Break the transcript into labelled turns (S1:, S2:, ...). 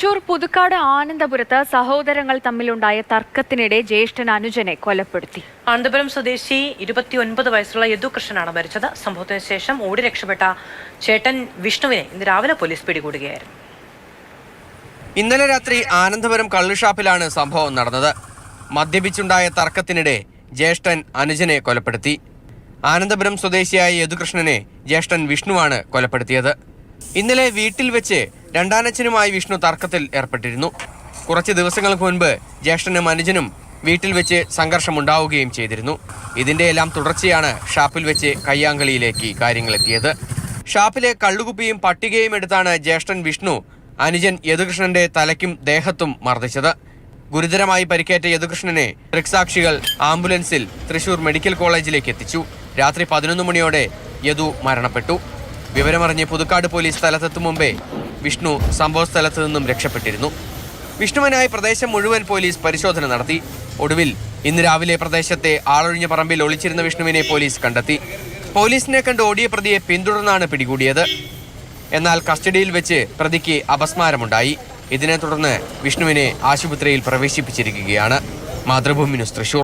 S1: തൃശൂർ പുതുക്കാട് ആനന്ദപുരത്ത് സഹോദരങ്ങൾ തമ്മിലുണ്ടായ തർക്കത്തിനിടെ ജ്യേഷ്ഠൻ അനുജനെ കൊലപ്പെടുത്തി.
S2: അനന്തപുരം സ്വദേശി ഇരുപത്തിയൊൻപത് വയസ്സുള്ള യദുകൃഷ്ണനാണ് മരിച്ചത്. സംഭവത്തിന് ശേഷം ഓടി രക്ഷപ്പെട്ട ചേട്ടൻ വിഷ്ണുവിനെ ഇന്ന് രാവിലെ പോലീസ് പിടികൂടുകയായിരുന്നു.
S3: ഇന്നലെ രാത്രി ആനന്ദപുരം കള്ളുഷാപ്പിലാണ് സംഭവം നടന്നത്. മദ്യപിച്ചുണ്ടായ തർക്കത്തിനിടെ ജ്യേഷ്ഠൻ അനുജനെ കൊലപ്പെടുത്തി. ആനന്ദപുരം സ്വദേശിയായ യദുകൃഷ്ണനെ ജ്യേഷ്ഠൻ വിഷ്ണുവാണ് കൊലപ്പെടുത്തിയത്. ഇന്നലെ വീട്ടിൽ വെച്ച് രണ്ടാനച്ഛനുമായി വിഷ്ണു തർക്കത്തിൽ ഏർപ്പെട്ടിരുന്നു. കുറച്ച് ദിവസങ്ങൾക്ക് മുൻപ് ജ്യേഷ്ഠനും അനുജനും വീട്ടിൽ വെച്ച് സംഘർഷമുണ്ടാവുകയും ചെയ്തിരുന്നു. ഇതിന്റെ എല്ലാം തുടർച്ചയാണ് ഷാപ്പിൽ വെച്ച് കയ്യാങ്കളിയിലേക്ക് കാര്യങ്ങളെത്തിയത്. ഷാപ്പിലെ കള്ളുകുപ്പിയും പട്ടികയും എടുത്താണ് ജ്യേഷ്ഠൻ വിഷ്ണു അനുജൻ യദുകൃഷ്ണന്റെ തലയ്ക്കും ദേഹത്തും മർദ്ദിച്ചത്. ഗുരുതരമായി പരിക്കേറ്റ യദുകൃഷ്ണനെ ദൃക്സാക്ഷികൾ ആംബുലൻസിൽ തൃശൂർ മെഡിക്കൽ കോളേജിലേക്ക് എത്തിച്ചു. രാത്രി പതിനൊന്ന് മണിയോടെ യദു മരണപ്പെട്ടു. വിവരമറിഞ്ഞ് പുതുക്കാട് പോലീസ് സ്ഥലത്തെത്തും മുമ്പേ വിഷ്ണു സംഭവ സ്ഥലത്ത് നിന്നും രക്ഷപ്പെട്ടിരുന്നു. വിഷ്ണുവിനായി പ്രദേശം മുഴുവൻ പോലീസ് പരിശോധന നടത്തി. ഒടുവിൽ ഇന്ന് രാവിലെ പ്രദേശത്തെ ആളൊഴിഞ്ഞ പറമ്പിൽ ഒളിച്ചിരുന്ന വിഷ്ണുവിനെ പോലീസ് കണ്ടെത്തി. പോലീസിനെ കണ്ട് ഓടിയ പ്രതിയെ പിന്തുടർന്നാണ് പിടികൂടിയത്. എന്നാൽ കസ്റ്റഡിയിൽ വെച്ച് പ്രതിക്ക് അപസ്മാരമുണ്ടായി. ഇതിനെ തുടർന്ന് വിഷ്ണുവിനെ ആശുപത്രിയിൽ പ്രവേശിപ്പിച്ചിരിക്കുകയാണ്. മാതൃഭൂമി ന്യൂസ് തൃശൂർ.